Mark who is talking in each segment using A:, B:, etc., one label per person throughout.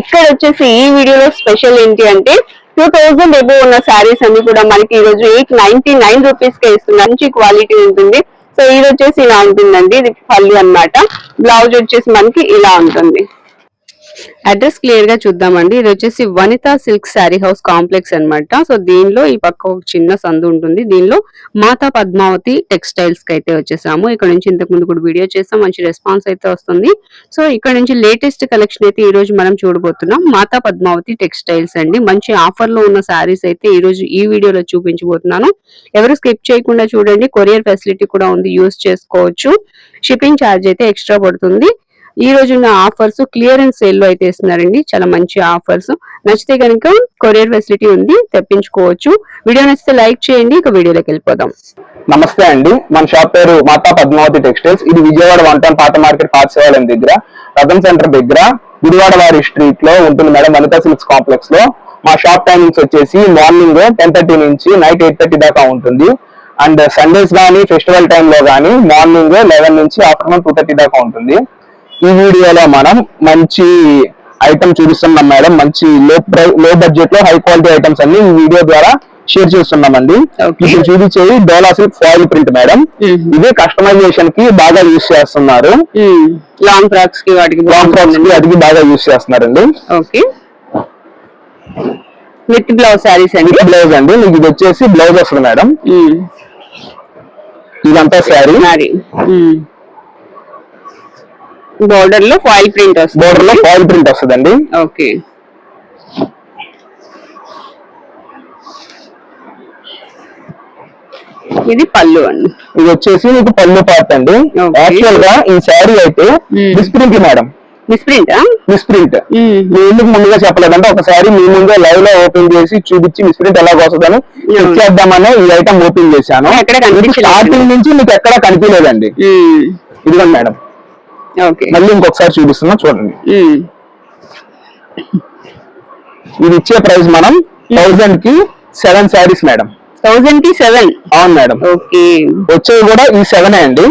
A: ఇక్కడ వచ్చేసి ఈ వీడియోలో స్పెషల్ ఏంటి అంటే టూ థౌజండ్ ఎబో ఉన్న శారీస్ అన్ని కూడా మనకి ఈ రోజు ఎయిట్ నైన్టీ నైన్ రూపీస్ కే ఇస్తున్నారు. మంచి క్వాలిటీ ఉంటుంది. సో ఇది వచ్చేసి ఇలా ఉంటుందండి. ఇది పళ్ళు అన్నమాట. బ్లౌజ్ వచ్చేసి మనకి ఇలా ఉంటుంది. అడ్రస్ క్లియర్గా చూద్దామండి. ఇది వచ్చేసి Vanitha silk sari house complex అన్నమాట. సో దీనిలో ఈ పక్క ఒక చిన్న సందు ఉంటుంది. దీనిలో మాతా పద్మావతి టెక్స్టైల్స్కి అయితే వచ్చేసాము. ఇక్కడ నుంచి ఇంతకు ముందు కూడా వీడియో చేసాం. మంచి రెస్పాన్స్ అయితే వస్తుంది. సో ఇక్కడ నుంచి లేటెస్ట్ కలెక్షన్ అయితే ఈ రోజు మనం చూడబోతున్నాం. మాతా పద్మావతి టెక్స్టైల్స్ అండి. మంచి ఆఫర్లో ఉన్న శారీస్ అయితే ఈ రోజు ఈ వీడియోలో చూపించబోతున్నాను. ఎవరు స్కిప్ చేయకుండా చూడండి. కొరియర్ ఫెసిలిటీ కూడా ఉంది. యూస్ చేసుకోవచ్చు. షిప్పింగ్ ఛార్జ్ అయితే ఎక్స్ట్రా పడుతుంది. ఈ రోజు ఉన్న ఆఫర్స్ క్లియరెన్స్ సేల్లో అయితే ఇస్తున్నారండి. చాలా మంచి ఆఫర్స్. నచ్చితే కనుక కొరియర్ ఫెసిలిటీ ఉంది తెప్పించుకోవచ్చు. వీడియో నచ్చితే లైక్ చేయండి ఇక వీడియోలోకి వెళ్ళిపోదాం.
B: నమస్తే అండి. మన షాప్ పేరు మాతా పద్మావతి టెక్స్టైల్స్. ఇది విజయవాడ వన్ టౌన్ పాత మార్కెట్ పాతసేవాలయం దగ్గర రతన్ సెంటర్ దగ్గర గుడివాడ వారి స్ట్రీట్లో ఉంటుంది మేడం వనితా సిల్క్స్ కాంప్లెక్స్లో. మా షాప్ టైమింగ్స్ వచ్చేసి మార్నింగ్ టెన్ థర్టీ నుంచి నైట్ ఎయిట్ థర్టీ దాకా ఉంటుంది. అండ్ సండేస్ కానీ ఫెస్టివల్ టైంలో కానీ మార్నింగ్ లెవెన్ నుంచి ఆఫ్టర్నూన్ టూ థర్టీ దాకా ఉంటుంది. ఈ వీడియోలో మనం మంచి ఐటమ్ చూపిస్తున్నాం మేడం. మంచి లో లో బడ్జెట్లో హై క్వాలిటీ ఐటమ్స్ అన్ని ఈ వీడియో ద్వారా షేర్ చేస్తున్నామండి.
A: Okay.
B: ఇప్పుడు చూపించేది dola silk foil print madam. ఇదే కస్టమైజేషన్కి బాగా యూస్ చేస్తున్నారు.
A: లాంగ్ ఫ్రాక్స్కి వాటికి
B: లాంగ్ ఫ్రాక్స్కి అదికి బాగా యూస్ చేస్తున్నారండి.
A: ఓకే విత్ బ్లౌజ్ శారీస్ అండి.
B: విత్ బ్లౌజ్ అండి. మీకు ఇది వచ్చేసి బ్లౌజ్ వస్తుంది మేడం. ఇదంతా శారీ
A: సారీ బోర్డర్లో ఫాయిల్ ప్రింట్ వస్తుంది.
B: బోర్డర్లో ఫాయిల్ ప్రింట్ వస్తుందండి.
A: ఓకే ఇది పళ్ళు అండి.
B: ఇది వచ్చేసి మీకు పళ్ళు పార్ట్ అండి. యాక్చువల్గా ఈ శారీ అయితే
A: Hmm.
B: Misprint madam
A: misprint
B: misprint మీ ఎందుకు ముందుగా చెప్పలేదంటే ఒకసారి మీ ముందే లైవ్లో ఓపెన్ చేసి చూపించి మిస్ప్రింట్ ఎలా వస్తుందని చెక్ చేద్దామని ఈ ఐటమ్ ఓపెన్ చేశాను. స్టార్టింగ్ నుంచి మీకు ఎక్కడ కనిపించలేదండి. ఇదిగోండి మేడం
A: ఓకే
B: మళ్ళీ ఇంకొకసారి చూపిస్తున్నా చూడండి. ఇది ఇచ్చే ప్రైస్ మనం థౌజండ్కి సెవెన్ శారీస్ మేడం.
A: థౌజండ్కి సెవెన్.
B: అవును మేడం.
A: ఓకే.
B: వచ్చేవి కూడా ఈ సెవెన్ అండి.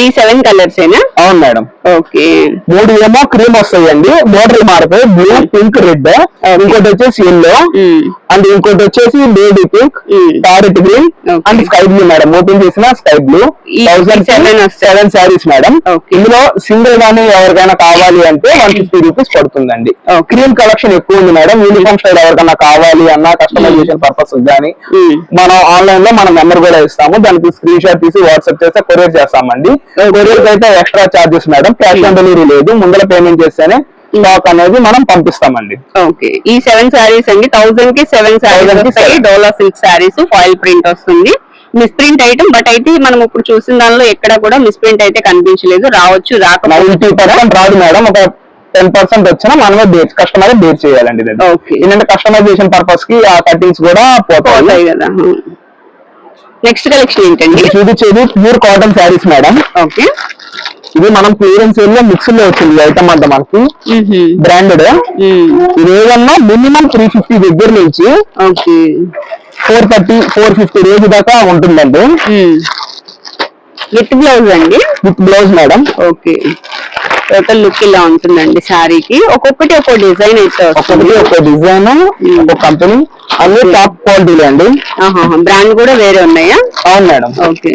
A: ఈ సెవెన్ కలర్స్ ఏనా?
B: అవును మేడం.
A: ఓకే.
B: మూడు ఏమో క్రీమ్ వస్తాయండి. బోర్డర్ మారిపోయి బ్లూ పింక్ రెడ్ ఇంకోటి వచ్చేసి ఎల్లో అండ్ ఇంకోటి వచ్చేసి baby pink. Parrot green. And sky blue madam. Open చేసిన స్కై బ్లూ
A: ఈ
B: థౌసండ్
A: వస్తాయి.
B: Seven saris madam. ఇందులో సింగిల్ గానీ ఎవరికైనా కావాలి అంటే వన్ ఫిఫ్టీ రూపీస్ పడుతుందండి. క్రీమ్ కలెక్షన్ ఎక్కువ ఉంది మేడం. యూనిఫామ్ స్టైల్ ఎవరికైనా కావాలి అన్న కస్టమైజేషన్ పర్పస్ కానీ మనం ఆన్లైన్ లో మనం నెంబర్ కూడా ఇస్తాము. దానికి స్క్రీన్ షాట్ తీసి వాట్సాప్ చేస్తే కొరియర్ చేస్తామండి. కొరియర్ అయితే extra charges madam. Cash on delivery లేదు. ముందర పేమెంట్ చేస్తేనే స్టాక్ అనేది మనం పంపిస్తామండి.
A: ఓకే ఈ సెవెన్ శారీస్ అండి. థౌసండ్కి సెవెన్ శారీస్
B: 1000 కి
A: వస్తాయి. Dola silk saris foil print వస్తుంది. మిస్ ప్రింట్ ఐటమ్ బట్ అయితే మనం ఇప్పుడు చూసిన దానిలో ఎక్కడ కూడా మిస్ ప్రింట్ అయితే కనిపించలేదు. రావచ్చు
B: పర్సెంట్ రాదు మేడం. ఒక టెన్ పర్సెంట్ వచ్చినా మనమే బేర్ కస్టమర్ బేర్ చేయాలండి. ఏంటంటే కస్టమైజేషన్ పర్పస్కి ఆ కటింగ్స్ కూడా పోతాయి
A: కదా. నెక్స్ట్ కలెక్షన్ ఏంటండి?
B: ఇది చూపించేది pure cotton saris madam
A: okay
B: ఇది మనం క్లియరెన్స్ ఏరియా మిక్స్లో వచ్చింది ఐటమ్ అంతా మనకి. బ్రాండెడ్ ఇది ఏదన్నా మినిమం త్రీ ఫిఫ్టీ దగ్గర నుంచి
A: okay.
B: Four thirty four fifty range దాకా ఉంటుందండి.
A: విత్ బ్లౌజ్ అండి?
B: With blouse madam
A: okay. Total look ఇలా ఉంటుందండి శారీకి. ఒక్కొక్కటి ఒక్కో డిజైన్ అయితే వస్తుంది.
B: ఒక డిజైన్ ఒక కంపెనీ అన్ని టాప్ క్వాలిటీలు అండి.
A: బ్రాండ్ కూడా వేరే ఉన్నాయా?
B: అవును మేడం.
A: ఓకే.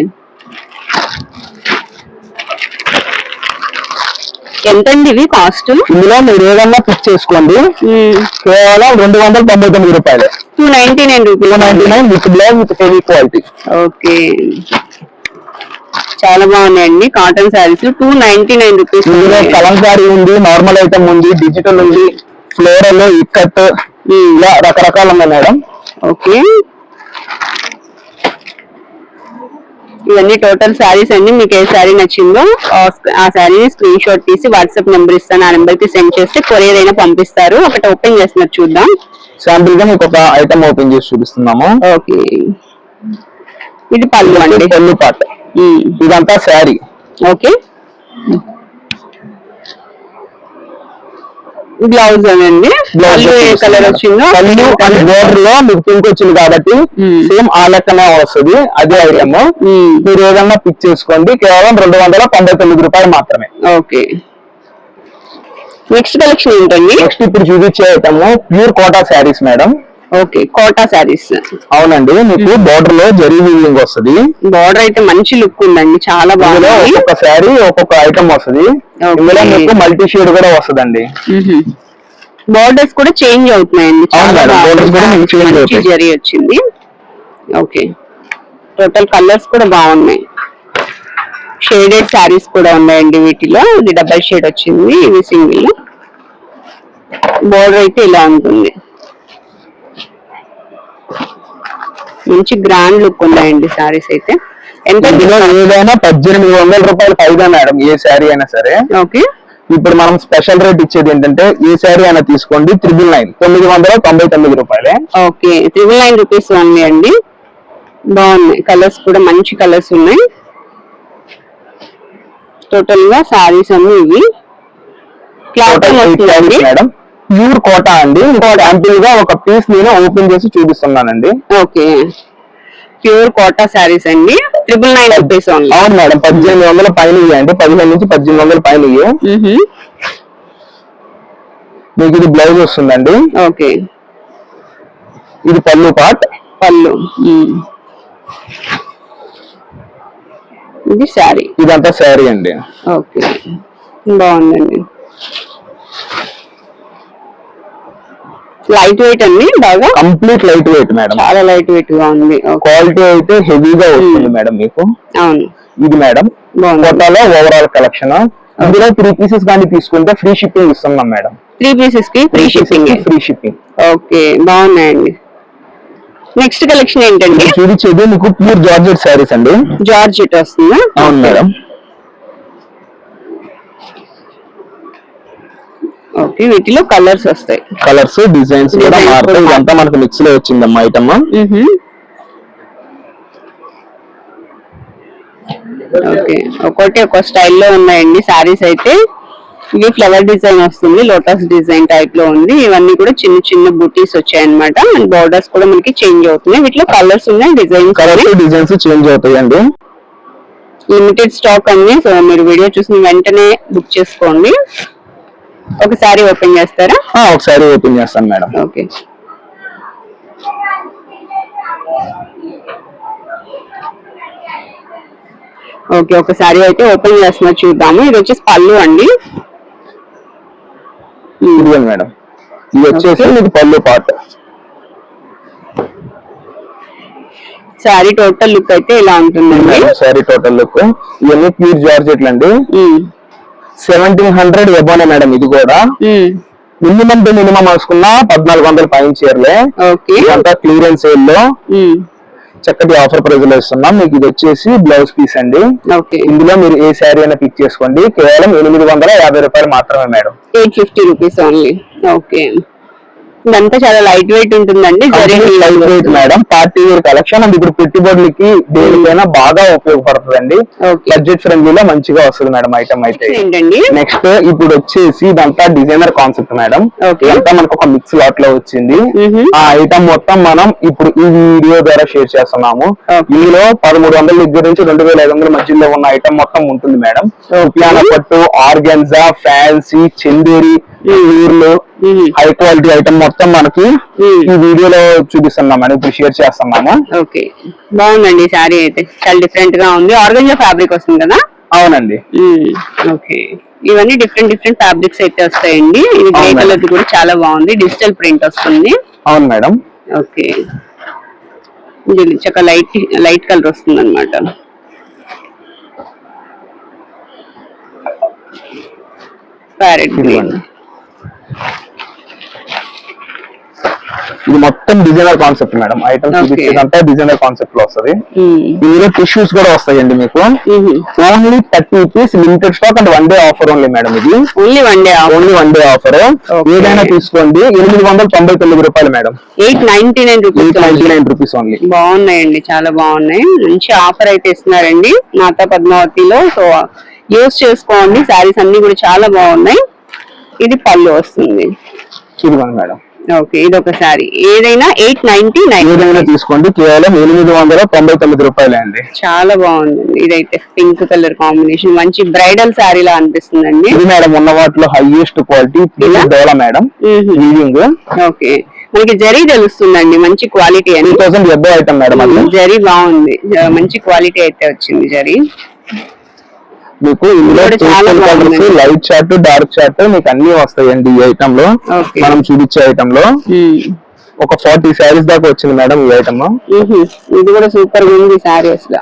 A: ఎంతండి ఇవి కాస్ట్
B: ఇందులో మీరు ఏదన్నా పిక్ చేసుకోండి. కేవలం రెండు వందల తొంభై తొమ్మిది రూపాయలు.
A: Two ninety nine rupees
B: ninety nine with blouse with heavy quality
A: okay. చాలా బాగున్నాయండి. Cotton saris two ninety nine rupees
B: kalamkari ఉంది నార్మల్ ఐటమ్ ఉంది డిజిటల్ ఉంది ఫ్లోరల్ ఇక్కత్ ఇలా రకరకాలు ఉన్నాయి మేడం.
A: ఓకే ఇవన్నీ టోటల్ శారీస్ అండి. మీకు ఏ శారీ నచ్చిందో ఆ- శారీని స్క్రీన్ షాట్ తీసి వాట్సాప్ నెంబర్ ఇస్తాను. ఆ నెంబర్కి సెండ్ చేస్తే కొరియర్ అయినా పంపిస్తారు. ఒకటి ఓపెన్ చేస్తున్నారు చూద్దాం.
B: శాంపుల్గా మీకు ఒక ఐటమ్ ఓపెన్ చేసి చూపిస్తున్నాము.
A: ఓకే ఇది పళ్ళు అండి.
B: పెళ్ళి పార్ట్ ఇదంతా శారీ.
A: ఓకే. బ్లౌజ్ అండి
B: బ్లౌజ్
A: కలర్ వచ్చిందో?
B: పళ్ళు బోర్డర్లో మీకు పింక్ వచ్చింది కాబట్టి. సేమ్ ఆ లెక్కనే వస్తుంది. అదే ఐటమ్. మీరు ఏదన్నా పిక్ చేసుకోండి. కేవలం రెండు వందల తొంభై తొమ్మిది రూపాయలు మాత్రమే.
A: ఓకే. నెక్స్ట్ కలెక్షన్ ఏంటండి?
B: నెక్స్ట్ ఇప్పుడు చూపించే item pure Kota saris madam.
A: Okay Kota saris.
B: అవునండి మీకు బోర్డర్లో జరీ వీవింగ్ వస్తుంది.
A: బార్డర్ అయితే మంచి లుక్ ఉందండి చాలా బాగుంది.
B: ఒక్కొక్క శారీ ఒక్కొక్క ఐటమ్ వస్తుంది. ఇందులో మీకు మల్టీ షేడ్ కూడా వస్తుందండి.
A: బార్డర్స్ కూడా చేంజ్ అవుతున్నాయండి చాలా. జరీ వచ్చింది. ఓకే. టోటల్ కలర్స్ కూడా బాగున్నాయి. షేడెడ్ శారీస్ కూడా ఉన్నాయండి వీటిలో. ఇది డబల్ షేడ్ వచ్చింది ఇది సింగిల్ బోర్డర్ అయితే ఇలా ఉంటుంది. మంచి గ్రాండ్ లుక్ ఉన్నాయండి శారీస్ అయితే. ఎంత
B: ఏదైనా పద్దెనిమిది వందల రూపాయలు పైగా మేడం ఏ శారీ అయినా సరే.
A: ఓకే.
B: ఇప్పుడు మనం స్పెషల్ రేట్ ఇచ్చేది ఏంటంటే ఏ శారీ అయినా తీసుకోండి త్రిబుల్ నైన్ తొమ్మిది వందల తొంభై తొమ్మిది రూపాయలే.
A: Okay. Triple nine rupees only అండి. బాగున్నాయి. కలర్స్ కూడా మంచి కలర్స్ ఉన్నాయి. టోటల్గా సారీస్ అన్ని ఇవి. Cloth
B: saris madam. Pure Kota అండి. శాంపిల్గా ఒక పీస్ నేను ఓపెన్ చేసి చూపిస్తున్నానండి.
A: ఓకే. ప్యూర్ కోటా సారీస్ అండి. ట్రిపుల్ నైన్ రూపీస్
B: అవును మేడం పద్దెనిమిది వందల పైన ఇవ్వండి పదిహేను నుంచి పద్దెనిమిది వందల పైన మీకు ఇది బ్లౌజ్ వస్తుందండి.
A: ఓకే.
B: ఇది పళ్ళు పార్ట్.
A: పళ్ళు. ఇది శారీ.
B: ఇదంతా శారీ అండి.
A: ఓకే. బాగుందండి. లైట్ వెయిట్ అండి బాగా?
B: Complete light weight madam.
A: చాలా లైట్ వెయిట్గా ఉంది.
B: క్వాలిటీ అయితే హెవీగా వస్తుంది మేడం మీకు.
A: అవును.
B: ఇది మేడం కోటాలో ఓవరాల్ కలెక్షన్ ఇందులో త్రీ పీసెస్ కానీ తీసుకుంటే ఫ్రీ షిప్పింగ్ ఇస్తున్నాం madam.
A: Three పీసెస్కి free shipping
B: free shipping
A: okay బాగున్నాయండి. నెక్స్ట్ కలెక్షన్ ఏంటండి?
B: చూపించేది మీకు ప్యూర్ జార్జెట్ శారీస్ అండి.
A: జార్జెట్ వస్తుందా?
B: అవును మేడం.
A: ఓకే వీటిలో కలర్స్ వస్తాయి.
B: కలర్స్ డిజైన్స్ కూడా మారుతాయి. ఇదంతా మనకు మిక్స్లో వచ్చిందమ్మా ఐటమ్
A: ఓకే ఒకటి ఒక స్టైల్లో ఉన్నాయండి సారీస్ అయితే. ఇవి ఫ్లవర్ డిజైన్ వస్తుంది లోటస్ డిజైన్ టైప్లో ఉంది. ఇవన్నీ కూడా చిన్న చిన్న బూటీస్ వచ్చాయి అనమాట అండ్ బోర్డర్స్ కూడా మనకి చేంజ్ అవుతున్నాయి. వీటిలో కలర్స్ ఉన్నాయి డిజైన్స్
B: కలర్స్ డిజైన్స్ చేంజ్ అవుతాయండి.
A: లిమిటెడ్ స్టాక్ అండి. సో మీరు వీడియో చూసిన వెంటనే బుక్ చేసుకోండి. ఒకసారి ఓపెన్ చేస్తారా?
B: ఒకసారి ఓపెన్ చేస్తాను మేడం.
A: ఓకే. ఓకే ఒకసారి అయితే ఓపెన్ చేస్తున్నా చూద్దాము. ఇది వచ్చేసి పళ్ళు అండి.
B: ఇదిగోండి మేడం. ఇది వచ్చేసి మీకు పళ్ళు పార్ట్
A: సారీ టోటల్ లుక్ అయితే ఇలా ఉంటుందండి.
B: Sari total look. ఇవన్నీ ప్యూర్ జార్జెట్లు అండి. సెవెంటీన్ హండ్రెడ్ ఎబోనే మేడం ఇది కూడా. మినిమం టు మినిమం వేసుకున్నా పద్నాలుగు వందల పైన చీరలే
A: ఓకే
B: ఇదంతా క్లియరెన్స్ సేల్లో.
A: ఉమ్,
B: చక్కటి ఆఫర్ ప్రైస్లో ఇస్తున్నాం. మీకు ఇది వచ్చేసి బ్లౌజ్ పీస్ అండి.
A: ఓకే
B: ఇందులో మీరు ఏ శారీ అయినా పిక్ చేసుకోండి. కేవలం ఎనిమిది వందల యాభై రూపాయలు మాత్రమే madam
A: eight fifty rupees only okay ఇదంతా చాలా లైట్ వెయిట్ ఉంటుందండి
B: light weight madam party wear collection and ఇప్పుడు పెట్టుబడులకి దేనికైనా బాగా ఉపయోగపడుతుందండి. బడ్జెట్ ఫ్రెండ్లీలో మంచిగా వస్తుంది మేడం ఐటమ్ అయితే.
A: ఏంటండి?
B: నెక్స్ట్ ఇప్పుడు వచ్చేసి ఇదంతా డిజైనర్ కాన్సెప్ట్ మేడం. ఇదంతా మనకు ఒక మిక్స్ లాట్లో వచ్చింది. ఆ ఐటమ్ మొత్తం మనం ఇప్పుడు ఈ వీడియో ద్వారా షేర్ చేస్తున్నాము. ఇందులో పదమూడు వందల దగ్గర నుంచి రెండు వేల ఐదు వందల మధ్యలో ఉన్న ఐటమ్ మొత్తం ఉంటుంది మేడం ఉప్యాన పట్టు ఆర్గెన్జా ఫ్యాన్సీ చందేరి ఊర్లు హై క్వాలిటీ ఐటమ్ మొత్తం మనకి. ఈ వీడియోలో చూపిస్తున్నాం మేడం ఇప్పుడు షేర్ చేస్తున్నాము.
A: ఓకే. బాగుందండి శారీ అయితే. చాలా డిఫరెంట్గా ఉంది. ఆర్గంజా ఫ్యాబ్రిక్ వస్తుంది కదా?
B: అవునండి.
A: ఓకే. ఇవన్నీ డిఫరెంట్ డిఫరెంట్ ఫ్యాబ్రిక్స్ అయితే వస్తాయండి. ఇది గ్రే కలర్ కూడా చాలా బాగుంది. డిజిటల్ ప్రింట్ వస్తుంది.
B: అవును మేడం.
A: ఓకే. చక్క లైట్ లైట్ కలర్ వస్తుంది అనమాట ప్యారెట్ గ్రీన్
B: ఇది మొత్తం designer concept madam item
A: Okay.
B: చూపించేదంతా డిజైనర్ కాన్సెప్ట్లో వస్తుంది. ఇందులో టిష్యూస్ కూడా వస్తాయండి మీకు. Only thirty piece limited stock and one day offer only madam ఇది.
A: Only one day
B: only one day offer. ఏదైనా తీసుకోండి. ఎనిమిది వందల తొంభై తొమ్మిది రూపాయలు madam
A: eight ninety nine
B: eight ninety
A: rupees
B: nine rupees only
A: బాగున్నాయండి చాలా బాగున్నాయి. మంచి ఆఫర్ అయితే ఇస్తున్నారండి. మాతా పద్మావతిలో. సో యూస్ చేసుకోండి. శారీస్ అన్ని కూడా చాలా బాగున్నాయి. ఇది పళ్ళు వస్తుంది.
B: ఇదిగోండి మేడం
A: ఓకే ఇది ఒక సారీ ఏదైనా ఎయిట్ నైన్టీ నైన్.
B: ఏదైనా తీసుకోండి కేవలం ఎనిమిది వందల తొంభై తొమ్మిది రూపాయలే అండి
A: చాలా బాగుందండి. ఇదైతే పింక్ కలర్ కాంబినేషన్. మంచి బ్రైడల్ సారీ లా అనిపిస్తుందండి.
B: ఇది మేడం ఉన్న వాటిలో highest quality? Dola madam. Weaving
A: okay. మనకి జరీ తెలుస్తుందండి మంచి క్వాలిటీ అని.
B: థౌసండ్ ఐటమ్ మేడం
A: జరీ బాగుంది. మంచి క్వాలిటీ అయితే వచ్చింది జరీ.
B: మీకు ఇందులో colours. Light chart dark chart మీకు అన్ని వస్తాయండి ఈ
A: ఐటమ్లో.
B: మనం చూపించే
A: ఐటమ్లో.
B: ఒక ఫార్టీ శారీస్ దాకా వచ్చింది మేడం ఈ ఐటమ్.
A: ఇది కూడా సూపర్గా ఉంది సారీ అసలు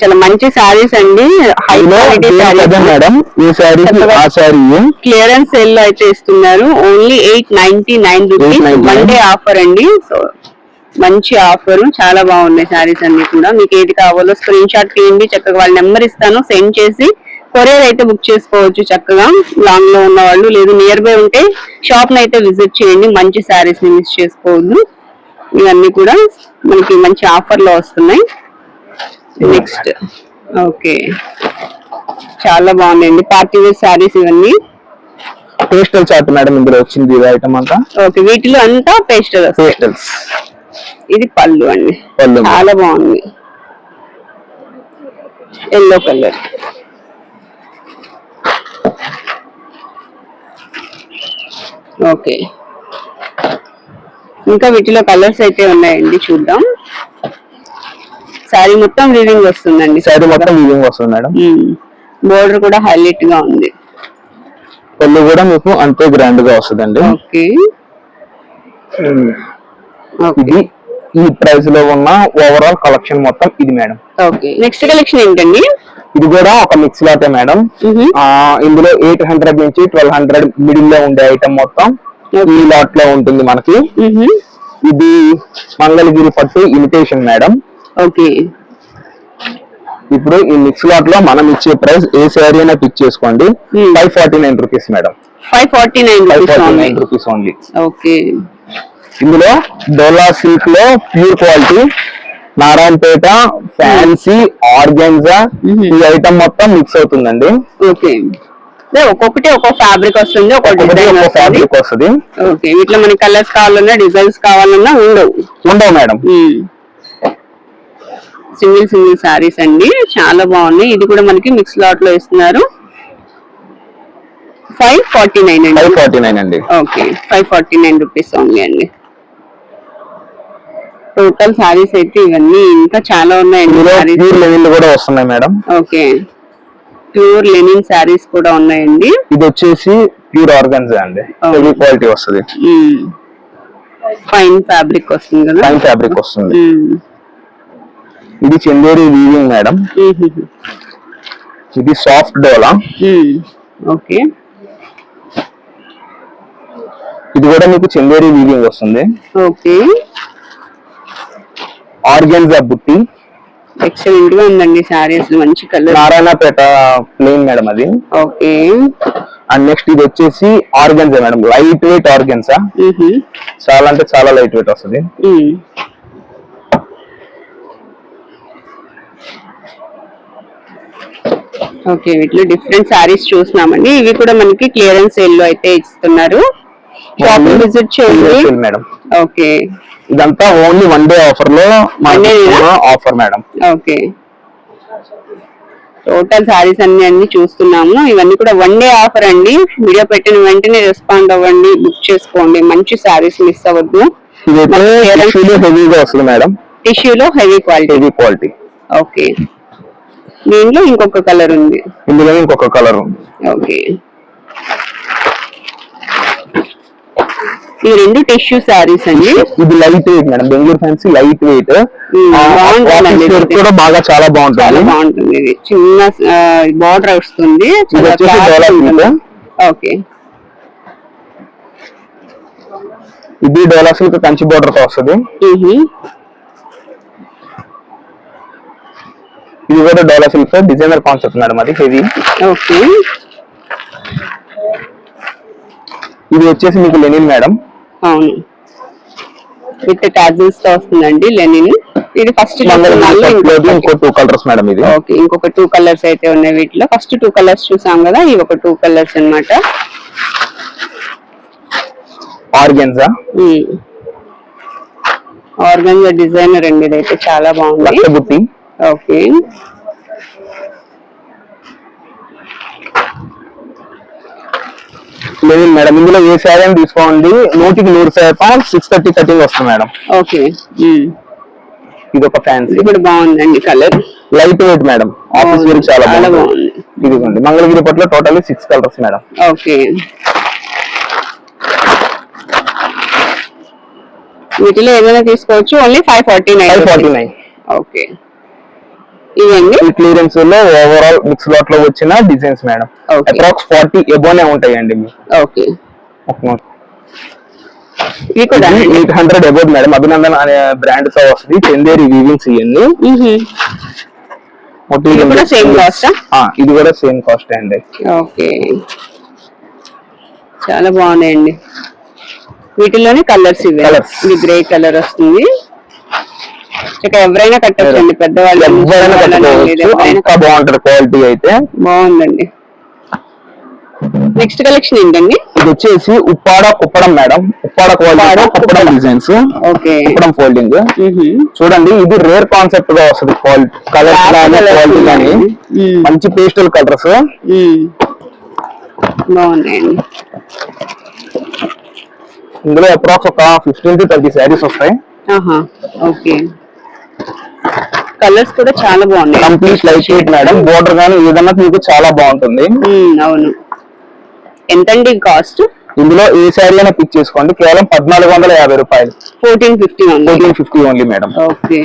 A: చాలా మంచి సారీస్ అండి హై క్వాలిటీ
B: మేడం ఈ ఆ శారీ
A: క్లియరెన్స్ సేల్లో అయితే ఇస్తున్నారు only eight ninety nine rupees
B: 899.
A: One day offer అండి సో మంచి ఆఫర్ చాలా బాగున్నాయి సారీస్ అన్ని కూడా. మీకు ఏది కావాలో స్క్రీన్ షాట్ తీయండి చక్కగా వాళ్ళ నెంబర్ ఇస్తాను సెండ్ చేసి కొరియర్ అయితే బుక్ చేసుకోవచ్చు చక్కగా. లాంగ్లో ఉన్న వాళ్ళు లేదు నియర్ బై ఉంటే షాప్ని అయితే విజిట్ చేయండి మంచి సారీస్ని మిస్ చేసుకోవద్దు. ఇవన్నీ కూడా మనకి మంచి ఆఫర్లో వస్తున్నాయి. నెక్స్ట్ ఓకే చాలా బాగున్నాయండి. పార్టీ వేర్ సారీస్ ఇవన్నీ.
B: పేస్టల్ చార్ట్ మేడం ఇందులో వచ్చింది ఐటమ్ అంతా
A: ఓకే వీటిలో అంతా పేస్టల్
B: పేస్టల్స్
A: ఇది పళ్ళు అండి. చాలా బాగుంది. ఎల్లో కలర్ ఓకే ఇంకా వీటిలో కలర్స్ అయితే ఉన్నాయండి చూద్దాం. సారీ మొత్తం వీవింగ్ వస్తుందండి.
B: శారీ మొత్తం వీవింగ్ వస్తుంది మేడం.
A: బోర్డర్ కూడా హైలైట్గా ఉంది.
B: పళ్ళు కూడా మీకు అంతే గ్రాండ్గా వస్తుందండి.
A: ఓకే ఓకే
B: ఇది ఈ ప్రైస్లో ఉన్న ఓవరాల్ కలెక్షన్ మొత్తం ఇది మేడం.
A: ఓకే నెక్స్ట్ కలెక్షన్ ఏంటండి?
B: ఇది కూడా ఒక మిక్స్ లాటే మేడం. ఇందులో ఎయిట్ హండ్రెడ్ నుంచి ట్వెల్వ్ హండ్రెడ్ మిడిల్లో ఉండే ఐటమ్ మొత్తం ఈ లాట్లో ఉంటుంది మనకి. ఇది మంగళగిరి పట్టు ఇమిటేషన్ మేడం.
A: ఓకే
B: ఇప్పుడు ఈ మిక్స్ లాట్లో మనం ఇచ్చే ప్రైస్ ఏ శారీ అయినా పిక్ చేసుకోండి. Five forty nine rupees madam.
A: Five forty nine
B: five forty nine rupees only
A: okay
B: ఇందులో డోలా సిల్క్లో pure quality Narayanpet fancy organza. ఈ ఐటమ్ మొత్తం మిక్స్ అవుతుందండి.
A: ఓకే. ఒక్కొక్కటి ఒక్కొక్క ఫ్యాబ్రిక్ వస్తుంది ఒక
B: ఒకటి
A: డిజైన్
B: ఒక
A: వస్తుంది.
B: ఫ్యాబ్రిక్ వస్తుంది.
A: ఓకే. వీటిలో మనకి కలర్స్ కావాలన్నా డిజైన్స్ కావాలన్నా ఉండవు.
B: ఉండవు మేడం.
A: సింగిల్ సింగిల్ సారీస్ అండి. చాలా బాగున్నాయి. ఇది కూడా మనకి మిక్స్ లాట్లో ఇస్తున్నారు. ఫైవ్ ఫార్టీ నైన్
B: ఫైవ్
A: అండి
B: ఫార్టీ నైన్ అండి.
A: Okay. Five forty nine rupees only అండి. టోటల్ సారీస్ అయితే ఇవన్నీ ఇంకా చాలా ఉన్నాయండి
B: కూడా వస్తున్నాయి madam.
A: Okay. Pure linen saris కూడా ఉన్నాయండి.
B: ఇది వచ్చేసి ప్యూర్ ఆర్గన్జా అండి. హెవీ క్వాలిటీ వస్తుంది.
A: ఫైన్ ఫ్యాబ్రిక్ వస్తుంది కదా?
B: ఫైన్ ఫ్యాబ్రిక్ వస్తుంది. ఇది చందేరి వీవింగ్ మేడం. ఇది సాఫ్ట్ డోలా.
A: ఓకే.
B: ఇది కూడా మీకు చందేరి వీవింగ్ వస్తుంది.
A: ఓకే.
B: ఆర్గన్జా బుట్టి
A: ఎక్సలెంట్గా ఉందండి సారీ అసలు మంచి కలర్
B: నారాయణపేట ప్లేన్ మేడం అది.
A: ఓకే.
B: అండ్ నెక్స్ట్ ఇది వచ్చేసి organza madam? Light weight organza
A: మ్మ్.
B: చాలా అంటే చాలా లైట్ వెయిట్ వస్తుంది.
A: ఓకే వీటిలో డిఫరెంట్ సారీస్ చూస్తున్నామండి. ఇవి కూడా మనకి క్లియరెన్స్ సేల్లో అయితే ఇస్తున్నారు. షాప్ విజిట్ చేయండి.
B: మేడం
A: ఓకే
B: ఇదంతా ఓన్లీ వన్ డే
A: ఆఫర్లో?
B: Offer madam
A: okay total saris అన్ని అన్ని చూస్తున్నాము. ఇవన్నీ కూడా వన్ డే ఆఫర్ అండి. వీడియో పెట్టిన వెంటనే రెస్పాండ్ అవ్వండి బుక్ చేసుకోండి. మంచి సారీస్ మిస్ అవ్వద్దు.
B: హెవీగా వస్తుంది మేడం
A: టిష్యూలో heavy quality
B: heavy quality
A: okay దీంట్లో ఇంకొక కలర్ ఉంది.
B: ఇందులో ఇంకొక కలర్
A: ఓకే ఈ రెండు టిష్యూ సారీస్ అండి.
B: ఇది light weight madam Bengaluru fancy light weight. కూడా బాగా చాలా బాగుంటుంది.
A: బాగుంటుంది ఇది. చిన్న బార్డర్ వస్తుంది. ఓకే
B: ఇది డోలా సిల్క్ కంచి బోర్డర్తో వస్తుంది. ఇది కూడా dola silk designer concept madam అది హెవీ
A: ఓకే
B: ఇది వచ్చేసి మీకు లెనిన్ మేడం
A: అవును. విత్ టాజిల్స్తో వస్తుందండి లెనిన్. ఇది ఫస్ట్
B: ఇంకో టూ కలర్స్ మేడం ఇది.
A: ఓకే ఇంకొక టూ కలర్స్ అయితే ఉన్నాయి వీటిలో. ఫస్ట్ టూ కలర్స్ చూసాం కదా ఇవి ఒక టూ కలర్స్ అన్నమాట.
B: ఆర్గెన్జా?
A: ఆర్గంజా డిజైనర్ అండి ఇదైతే చాలా బాగుంది. ఓకే.
B: లేదు మేడం. ఇందులో ఏ శారీ అని తీసుకోండి. నూటికి నూరు శాతం సిక్స్ థర్టీ కటింగ్ వస్తుంది మేడం.
A: ఓకే.
B: ఇది ఒక ఫ్యాన్సీ.
A: ఇది కూడా బాగుందండి colour.
B: Light weight madam. Office wear చాలా బాగుంది. ఇదిగోండి. మంగళగిరి పట్ల total six colours madam.
A: Okay. వీటిలో ఏదైనా తీసుకోవచ్చు. Only five forty nine
B: forty nine.
A: Okay. ఇవండి
B: ఈ క్లియరెన్స్లో ఓవరాల్ మిక్స్ లాట్లో వచ్చిన డిజైన్స్ మేడం. అప్రాక్స్ ఫార్టీ ఎబోనే ఉంటాయండి
A: okay
B: eight hundred about madam Abhinandan అనే బ్రాండ్తో వస్తుంది. చందేరి వీవింగ్స్ ఇవన్నీ.
A: ఇది కూడా
B: సేమ్ కాస్ట్ అండి.
A: ఓకే చాలా బాగున్నాయండి. వీటిలోనే కలర్స్ ఇవి.
B: Colours.
A: ఇది గ్రే కలర్ వస్తుంది. ఇక ఎవరైనా కట్టొచ్చండి పెద్దవాళ్ళు
B: ఎవరైనా కట్టుకోవచ్చు బాగుంటది క్వాలిటీ అయితే.
A: బాగుందండి. నెక్స్ట్ కలెక్షన్ ఏంటండి?
B: ఇది వచ్చేసి Uppada Kuppadam madam. Uppada quality Kuppadam designs
A: okay.
B: Kuppadam folding చూడండి ఇది రేర్ కాన్సెప్ట్గా వస్తుంది
A: Black
B: కానీ క్వాలిటీ కానీ. మంచి పేస్టల్ కలర్స్
A: బాగున్నాయండి.
B: ఇందులో అప్రాక్స్ ఒక ఫిఫ్టీన్ టు ట్వంటీ శారీస్ వస్తాయి.
A: ఓకే. కలర్స్ కూడా చాలా బాగున్నాయి.
B: Complete light weight madam border కానీ ఏదన్నా మీకు చాలా బాగుంటుంది.
A: అవును. ఎంతండి కాస్ట్
B: ఇందులో ఏ శారీ అయినా పిక్ చేసుకోండి. కేవలం పద్నాలుగు వందల యాభై రూపాయలు.
A: Fourteen fifty
B: fourteen fifty only madam
A: okay.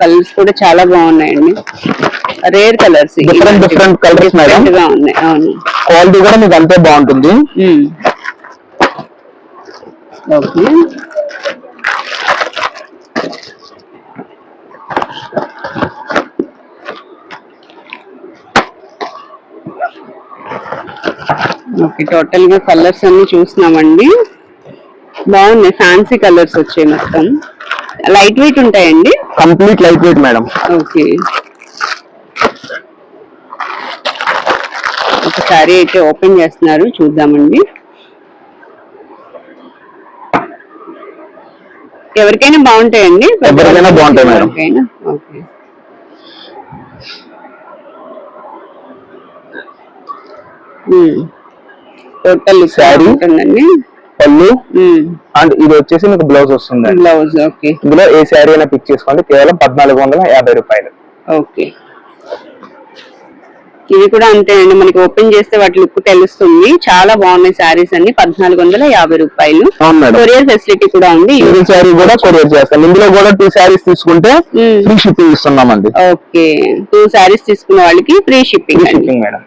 A: Colours కూడా చాలా బాగున్నాయండి. Rare colours.
B: Different different colours madam
A: ఉన్నాయి అవును.
B: క్వాలిటీ కూడా మీకు అంతే బాగుంటుంది.
A: ఓకే. ఓకే టోటల్గా కలర్స్ అన్ని చూస్తున్నామండి. బాగున్నాయి ఫ్యాన్సీ కలర్స్ వచ్చాయి మొత్తం. లైట్ వెయిట్ ఉంటాయండి?
B: Complete light weight madam
A: okay. ఒకసారి అయితే ఓపెన్ చేస్తున్నారు చూద్దామండి. ఎవరికైనా బాగుంటాయండి?
B: ఎవరికైనా బాగుంటాయి మేడం.
A: ఓకే. Total
B: Saree.
A: ఉంటుందండి.
B: పళ్ళు? అండ్ ఇది వచ్చేసి మీకు బ్లౌజ్ వస్తుంది.
A: బ్లౌజ్ ఓకే
B: ఇందులో ఏ శారీ అయినా పిక్ చేసుకోండి. కేవలం పద్నాలుగు వందల యాభై రూపాయలు.
A: ఓకే ఇవి కూడా అంతే అండి. మనకి ఓపెన్ చేస్తే వాటి లుక్ తెలుస్తుంది. చాలా బాగున్నాయి శారీస్ అన్ని. పద్నాలుగు వందల యాభై రూపాయలు. కొరియర్ ఫెసిలిటీ కూడా ఉంది.
B: సింగిల్ శారీ కూడా కొరియర్ చేస్తాం. ఇందులో కూడా టూ శారీస్ తీసుకుంటే. ఫ్రీ షిప్పింగ్ ఇస్తున్నామండి.
A: ఓకే టూ శారీస్ తీసుకున్న వాళ్ళకి
B: ఫ్రీ
A: షిప్పింగ్ అండి.
B: Shipping madam